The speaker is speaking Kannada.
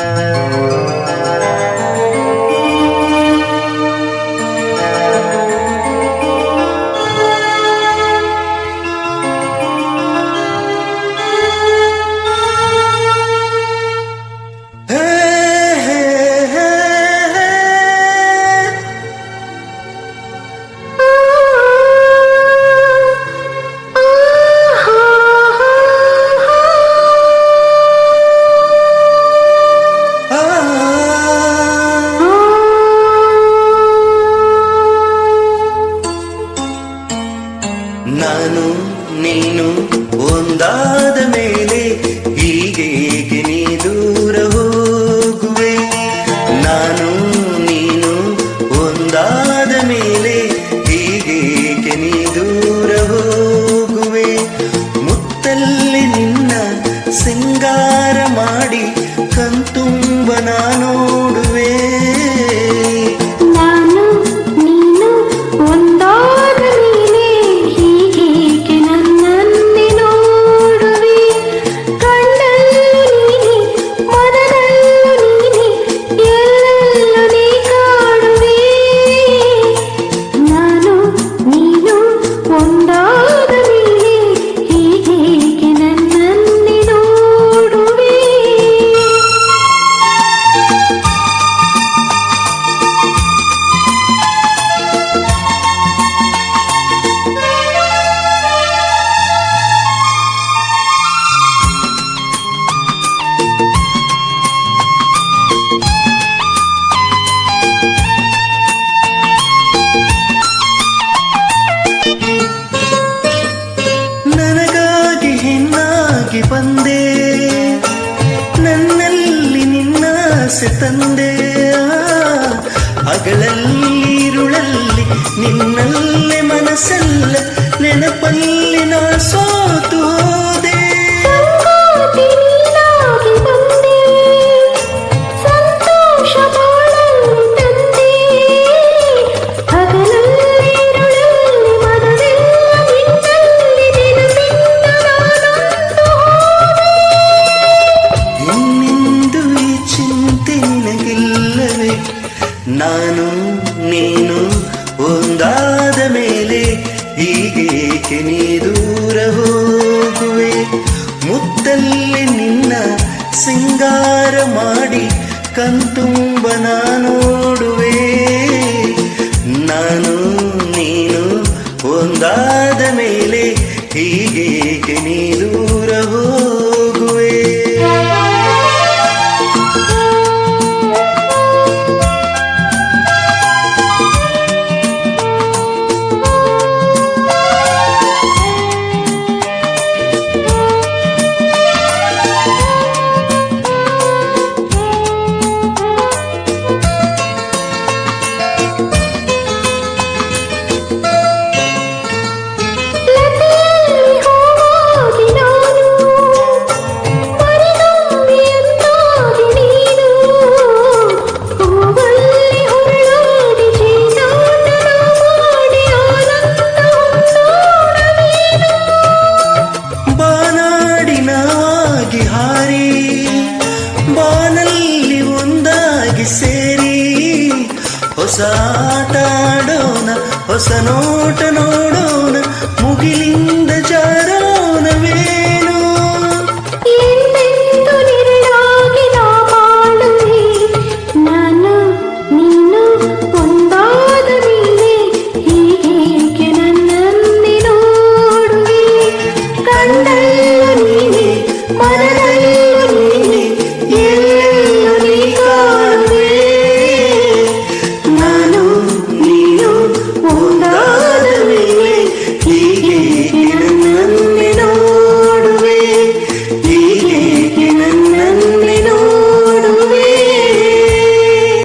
Música ನೀನು ಒಂದಾದ ಮೇಲೆ ಹೀಗೆ ನೀ ದೂರ ಹೋಗುವೆ? ನಾನು ನೀನು ಒಂದಾದ ಮೇಲೆ ಹೀಗೆ ನೀ ದೂರ ಹೋಗುವೆ? ಮುತ್ತಲ್ಲಿ ನಿನ್ನ ಸಿಂಗಾರ ಮಾಡಿ ಕಂತುಂಬ ನಾ ಒಂದಾದ ಬಂದೆ ನನ್ನಲ್ಲಿ ನಿನ್ನ ಆಸೆ ತಂದೆ. ಅಗಳಲ್ಲಿ ಇರುಳಲ್ಲಿ ನಿನ್ನಲ್ಲೇ ಮನಸ್ಸಲ್ಲ ನೆನಪಲ್ಲಿ ನಾ ಸೋತು ನಾನು, ನೀನು ಒಂದಾದ ಮೇಲೆ ಹೀಗೇಕೆ ನೀ ದೂರ ಹೋಗುವೆ? ಮುತ್ತಲ್ಲಿ ನಿನ್ನ ಸಿಂಗಾರ ಮಾಡಿ ಕಣ್ತುಂಬ ನೋಡುವೆ. ನಾನು, ನೀನು ಒಂದಾದ ಮೇಲೆ ಹೀಗೇಕೆ ನೀ ಹೊಸ ಹೊಸ ನೋಟ ನೋಡೋಣ ಮುಗಿಲಿಂಗ